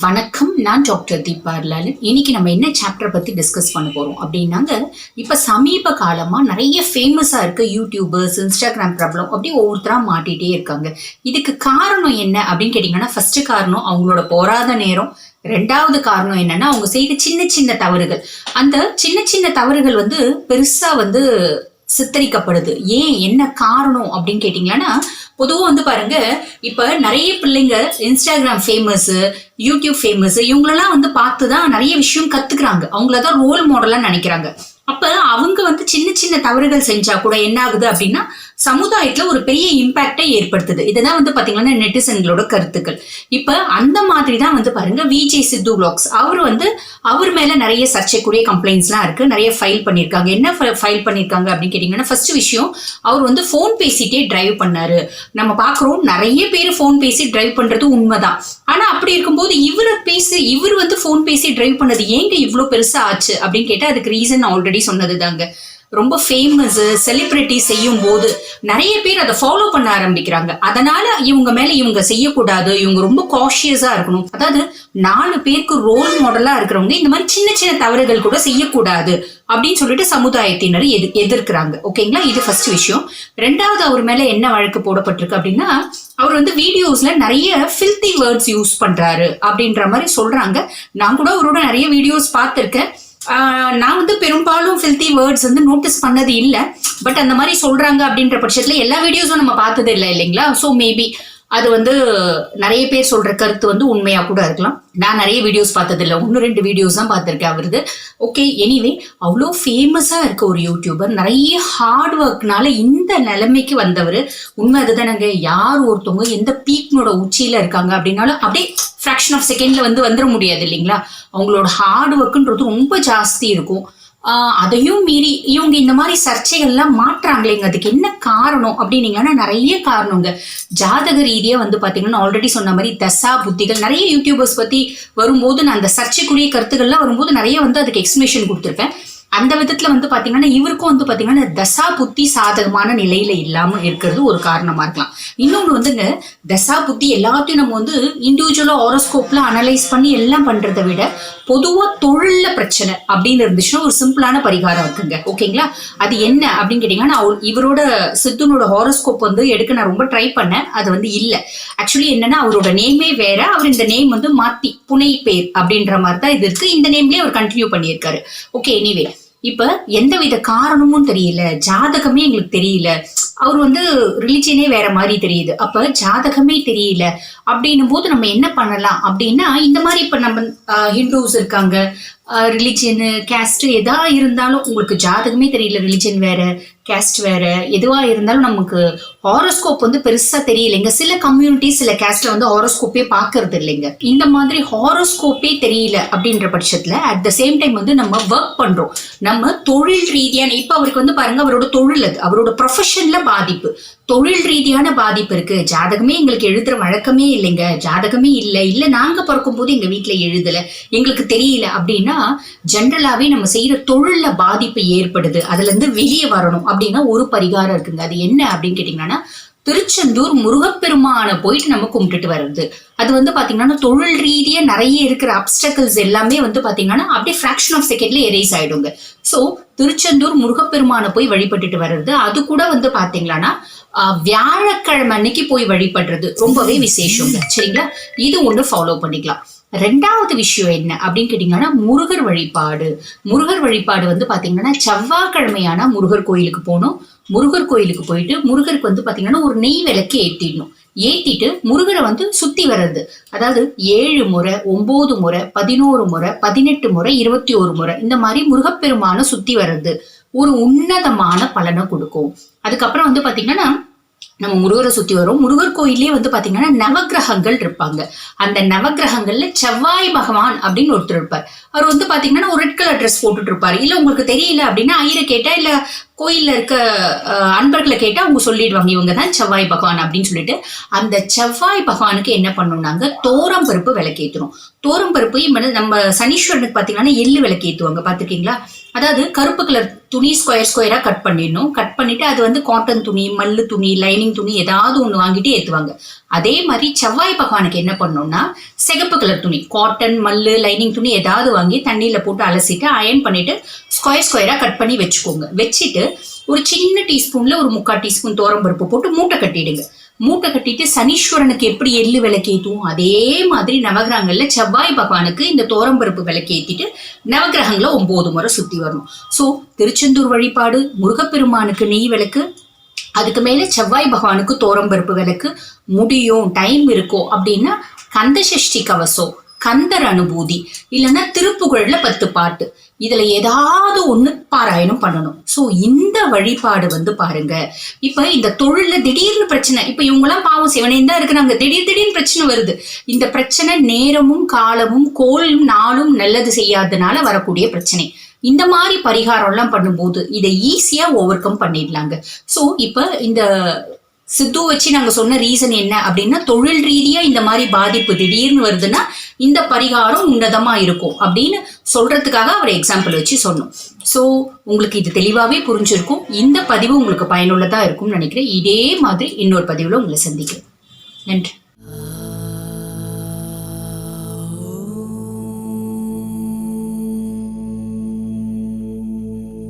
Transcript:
வணக்கம். நான் டாக்டர் தீபா லாலன் இன்னைக்கு நம்ம என்ன சாப்டர் பத்தி டிஸ்கஸ் பண்ண போறோம் அப்படின்னாங்க இப்ப சமீப காலமா நிறைய ஃபேமஸா இருக்க யூடியூபர்ஸ் இன்ஸ்டாகிராம் ப்ராப்ளம் அப்படி ஒவ்வொருத்தரா மாட்டிட்டே இருக்காங்க. இதுக்கு காரணம் என்ன அப்படின்னு கேட்டீங்கன்னா ஃபர்ஸ்ட் காரணம் அவங்களோட போராத நேரம். ரெண்டாவது காரணம் என்னன்னா அவங்க செய்த சின்ன சின்ன தவறுகள். அந்த சின்ன சின்ன தவறுகள் வந்து பெருசா வந்து சித்தரிக்கப்படுது. ஏன்? என்ன காரணம் அப்படின்னு கேட்டிங்கன்னா பொதுவாக வந்து பாருங்க இப்போ நிறைய பிள்ளைங்க இன்ஸ்டாகிராம் ஃபேமஸ் யூடியூப் ஃபேமஸ் இவங்களெல்லாம் வந்து பார்த்து தான் நிறைய விஷயம் கத்துக்கிறாங்க. அவங்கள தான் ரோல் மாடலாக நினைக்கிறாங்க. அப்ப அவங்க வந்து சின்ன சின்ன தவறுகள் செஞ்சா கூட என்ன ஆகுது அப்படின்னா சமுதாயத்துல ஒரு பெரிய இம்பாக்டை ஏற்படுத்துது. இதுதான் வந்து பாத்தீங்கன்னா நெட்டிசன்களோட கருத்துக்கள். இப்ப அந்த மாதிரி தான் வந்து பாருங்க விஜே சித்து பிளாக்ஸ் அவர் வந்து அவர் மேல நிறைய சர்ச்சைக்குரிய கம்ப்ளைண்ட்ஸ்லாம் இருக்கு. நிறைய ஃபைல் பண்ணியிருக்காங்க என்ன ஃபைல் பண்ணியிருக்காங்க அப்படின்னு கேட்டீங்கன்னா ஃபர்ஸ்ட் விஷயம் அவர் வந்து ஃபோன் பேசிட்டே டிரைவ் பண்ணாரு. நம்ம பாக்குறோம் நிறைய பேர் ஃபோன் பேசி டிரைவ் பண்றது உண்மைதான். ஆனா அப்படி இருக்கும்போது இவரை பேசி இவர் வந்து ஃபோன் பேசி டிரைவ் பண்ணது ஏங்க இவ்வளோ பெருசா ஆச்சு அப்படின்னு கேட்டா அதுக்கு ரீசன் ஆல்ரெடி சொன்னது தாங்க ரொம்ப ஃபேமஸ் செலிபிரிட்டி செய்யும் போது நிறைய பேர் அதை ஃபாலோ பண்ண ஆரம்பிக்கிறாங்க. அதனால இவங்க மேல இவங்க செய்யக்கூடாது. இவங்க ரொம்ப காஷியஸா இருக்கணும். அதாவது நாலு பேருக்கு ரோல் மாடலா இருக்கிறவங்க இந்த மாதிரி சின்ன சின்ன தவறுகள் கூட செய்யக்கூடாது அப்படின்னு சொல்லிட்டு சமுதாயத்தினர் எது எதிர்க்கிறாங்க. ஓகேங்களா? இது ஃபர்ஸ்ட் விஷயம். ரெண்டாவது அவர் மேல என்ன வழக்கு போடப்பட்டிருக்கு அப்படின்னா அவர் வந்து வீடியோஸ்ல நிறைய ஃபில்தி வேர்ட்ஸ் யூஸ் பண்றாரு அப்படின்ற மாதிரி சொல்றாங்க. நான் கூட அவரோட நிறைய வீடியோஸ் பார்த்திருக்கேன். நான் வந்து பெரும்பாலும் ஃபில்த்தி வேர்ட்ஸ் வந்து நோட்டீஸ் பண்ணது இல்லை. பட் அந்த மாதிரி சொல்றாங்க அப்படின்ற பட்சத்துல எல்லா வீடியோஸும் நம்ம பார்த்தது இல்லை இல்லைங்களா? ஸோ மேபி அது வந்து நிறைய பேர் சொல்ற கருத்து வந்து உண்மையா கூட இருக்கலாம். நான் நிறைய வீடியோஸ் பார்த்தது இல்லை ஒன்று ரெண்டு வீடியோஸ் தான் பார்த்துருக்கேன் அவரது. ஓகே எனிவே அவ்வளோ ஃபேமஸாக இருக்க ஒரு யூடியூபர் நிறைய ஹார்ட் ஒர்க்னால இந்த நிலைமைக்கு வந்தவர். உண்மை அதுதானங்க. யார் ஒருத்தவங்க எந்த பீக்னோட உச்சியில் இருக்காங்க அப்படின்னாலும் அப்படியே ஃப்ராக்ஷன் ஆஃப் செகண்ட்ல வந்து வந்துட முடியாது இல்லைங்களா? அவங்களோட ஹார்ட் ஒர்க்குன்றது ரொம்ப ஜாஸ்தி இருக்கும். அதையும் மீறி இவங்க இந்த மாதிரி சர்ச்சைகள்லாம் மாற்றாங்களேங்க. அதுக்கு என்ன காரணம் அப்படின்னீங்கன்னா நிறைய காரணங்க. ஜாதக ரீதியா வந்து பாத்தீங்கன்னா ஆல்ரெடி சொன்ன மாதிரி தசா புத்திகள் நிறைய யூடியூபர்ஸ் பத்தி வரும்போது நான் அந்த சர்ச்சைக்குரிய கருத்துக்கள்லாம் வரும்போது நிறைய வந்து அதுக்கு எக்ஸ்பிளேஷன் கொடுத்துருப்பேன் அந்த விதத்துல வந்து பாத்தீங்கன்னா இவருக்கும் வந்து பாத்தீங்கன்னா தசா புத்தி சாதகமான நிலையில இல்லாம இருக்கிறது ஒரு காரணமா இருக்கலாம். இன்னொன்னு வந்துங்க தசா புத்தி எல்லாத்தையும் நம்ம வந்து இண்டிவிஜுவலா ஹாரோஸ்கோப்ல அனலைஸ் பண்ணி எல்லாம் பண்றதை விட பொதுவா தொழில்ல பிரச்சனை அப்படின்னு இருந்துச்சுன்னா ஒரு சிம்பிளான பரிகாரம் இருக்குங்க. ஓகேங்களா? அது என்ன அப்படின்னு கேட்டீங்கன்னா நான் அவர் இவரோட சித்துனோட ஹாரோஸ்கோப் வந்து எடுக்க நான் ரொம்ப ட்ரை பண்ணேன். அது வந்து இல்ல. ஆக்சுவலி என்னன்னா அவரோட நேமே வேற அவர் இந்த நேம் வந்து மாத்தி புனை பேர் அப்படின்ற மாதிரி தான் இது இருக்கு. இந்த நேம்லயே அவர் கண்டினியூ பண்ணியிருக்காரு. ஓகே எனிவே இப்ப எந்தவித காரணமும் தெரியல ஜாதகமே எங்களுக்கு தெரியல. அவர் வந்து ரிலிஜியனே வேற மாதிரி தெரியுது. அப்ப ஜாதகமே தெரியல. அப்படின்னும் போது நம்ம என்ன பண்ணலாம்? அப்படின்னா இந்த மாதிரி இப்ப நம்ம ஹிந்துஸ் இருக்காங்க. ரிலிஜியனு கேஸ்ட் எதா இருந்தாலும் உங்களுக்கு ஜாதகமே தெரியல ரிலிஜியன் வேற கேஸ்ட் வேற எதுவா இருந்தாலும் நமக்கு ஹாரோஸ்கோப் வந்து பெருசா தெரியலைங்க. சில கம்யூனிட்டி சில கேஸ்ட்ல வந்து ஹாரோஸ்கோப்பே பாக்குறது இல்லைங்க. இந்த மாதிரி ஹாரோஸ்கோப்பே தெரியல அப்படின்ற பட்சத்துல அட் த சேம் டைம் வந்து நம்ம ஒர்க் பண்றோம். நம்ம தொழில் ரீதியான இப்ப அவருக்கு வந்து பாருங்க அவரோட தொழில் அது. அவரோட ப்ரொஃபஷன்ல பாதிப்பு. தொழில் ரீதியான பாதிப்பு இருக்கு. ஜாதகமே எங்களுக்கு எழுதுற வழக்கமே இல்லைங்க. ஜாதகமே இல்லை. இல்ல நாங்க பிறக்கும் போது எங்க வீட்டுல எழுதல. எங்களுக்கு தெரியல அப்படின்னா ஜென்ரலாவே நம்ம செய்யற தொழில்ல பாதிப்பு ஏற்படுது. அதுல இருந்து வெளியே வரணும் அப்படின்னா ஒரு பரிகாரம் இருக்குங்க. அது என்ன அப்படின்னு கேட்டீங்கன்னா திருச்செந்தூர் முருகப்பெருமானை போயிட்டு நம்ம கும்பிட்டுட்டு வர்றது. அது வந்து பாத்தீங்கன்னா தொழில் ரீதியா நிறைய இருக்கிற அப்டக்கல்ஸ் எல்லாமே வந்து பாத்தீங்கன்னா அப்படியே ஃபிராக்ஷன் ஆஃப் செகண்ட்ல எரேஸ் ஆயிடுங்க. சோ திருச்செந்தூர் முருகப்பெருமானை போய் வழிபட்டுட்டு வர்றது. அது கூட வந்து பாத்தீங்கன்னா வியாழக்கிழமை அன்னைக்கு போய் வழிபடுறது ரொம்பவே விசேஷங்க. சரிங்களா? இது ஒண்ணு ஃபாலோ பண்ணிக்கலாம். ரெண்டாவது விஷயம் என்ன அப்படின்னு கேட்டீங்கன்னா முருகர் வழிபாடு. முருகர் வழிபாடு வந்து பாத்தீங்கன்னா செவ்வாய்க்கிழமையான முருகர் கோயிலுக்கு போகணும். முருகர் கோயிலுக்கு போயிட்டு முருகருக்கு வந்து பாத்தீங்கன்னா ஒரு நெய் விளக்கு ஏற்றிடணும் ஏத்திட்டு முருகரை வந்து சுத்தி வர்றது. அதாவது ஏழு முறை ஒன்பது முறை பதினோரு முறை பதினெட்டு முறை இருபத்தி ஒரு முறை இந்த மாதிரி முருகப்பெருமான சுத்தி வர்றது. ஒரு உன்னதமான பலனை கொடுக்கும். அதுக்கப்புறம் வந்து பாத்தீங்கன்னா நம்ம முருகரை சுத்தி வரோம் முருகர் கோயிலே வந்து பாத்தீங்கன்னா நவக்கிரகங்கள் இருப்பாங்க. அந்த நவக்கிரகங்கள்ல செவ்வாய் பகவான் அப்படின்னு ஒருத்தர் இருப்பார். அவர் வந்து பாத்தீங்கன்னா ஒரு ரெட் கலர் ட்ரெஸ் போட்டுட்டு இருப்பாரு. இல்ல உங்களுக்கு தெரியல அப்படின்னா ஐயரை கேட்டா இல்ல கோயில்ல இருக்க அஹ், அன்பர்களை கேட்டா அவங்க சொல்லிடுவாங்க இவங்க தான் செவ்வாய் பகவான் அப்படின்னு சொல்லிட்டு. அந்த செவ்வாய் பகவானுக்கு என்ன பண்ணணும்னாங்க தோரம் பருப்பு விளக்கேற்றணும் தோரம் பருப்பு நம்ம சனீஸ்வரனுக்கு பாத்தீங்கன்னா எள்ளு விளக்கேற்றுவாங்க பாத்துருக்கீங்களா? அதாவது கருப்பு கலர் துணி ஸ்கொயர் ஸ்கொயரா கட் பண்ணிடணும். கட் பண்ணிட்டு அது வந்து காட்டன் துணி மல்லு துணி லைனிங் துணி ஏதாவது ஒன்று வாங்கிட்டு ஏற்றுவாங்க அதே மாதிரி செவ்வாய் பகவானுக்கு என்ன பண்ணணும்னா சிகப்பு கலர் துணி காட்டன் மல்லு லைனிங் துணி ஏதாவது வாங்கி தண்ணியில் போட்டு அலசிட்டு அயன் பண்ணிட்டு ஸ்கொயர் ஸ்கொயரா கட் பண்ணி வச்சுக்கோங்க. வச்சுட்டு ஒரு சின்ன டீஸ்பூன்ல ஒரு முக்கால் டீஸ்பூன் பருப்பு போட்டு மூட்டை கட்டிடுங்க. மூட்டை கட்டிட்டு சனீஸ்வரனுக்கு எப்படி எள்ளு விளக்கேத்துவோம் அதே மாதிரி நவகிரகங்கள்ல செவ்வாய் பகவானுக்கு இந்த தோரம்பருப்பு விளக்கேத்திட்டு நவகிரகங்களை ஒன்பது முறை சுத்தி வரணும். ஸோ திருச்செந்தூர் வழிபாடு முருகப்பெருமானுக்கு நெய் விளக்கு அதுக்கு மேல செவ்வாய் பகவானுக்கு தோரம்பருப்பு விளக்கு முடியும் டைம் இருக்கோ அப்படின்னா கந்த சஷ்டி கவசம் கந்தர் அனுபூதி இல்லைன்னா திருப்புகழ்ல பத்து பாட்டு. இதுல ஏதாவது ஒண்ணு பாராயணம் பண்ணணும். ஸோ இந்த வழிபாடு வந்து பாருங்க. இப்ப இந்த தொழில திடீர்னு பிரச்சனை இப்ப இவங்கெல்லாம் பாவம் சிவனே தான் இருக்கிறாங்க திடீர் திடீர்னு பிரச்சனை வருது. இந்த பிரச்சனை நேரமும் காலமும் கோலும் நாளும் நல்லது செய்யாதனால வரக்கூடிய பிரச்சனை. இந்த மாதிரி பரிகாரம்லாம் பண்ணும்போது இதை ஈஸியா ஓவர் கம் பண்ணிடலாங்க. ஸோ இப்போ இந்த சித்து வச்சு நாங்க சொன்ன ரீசன் என்ன அப்படின்னா தொழில் ரீதியா இந்த மாதிரி பாதிப்பு திடீர்னு வருதுன்னா இந்த பரிகாரம் உன்னதமா இருக்கும் அப்படின்னு சொல்றதுக்காக அவர் எக்ஸாம்பிள் வச்சு சொன்னோம். ஸோ உங்களுக்கு இது தெளிவாகவே புரிஞ்சிருக்கும். இந்த பதிவு உங்களுக்கு பயனுள்ளதா இருக்கும்னு நினைக்கிறேன். இதே மாதிரி இன்னொரு பதிவில் உங்களை சந்திக்கிறேன். நன்றி.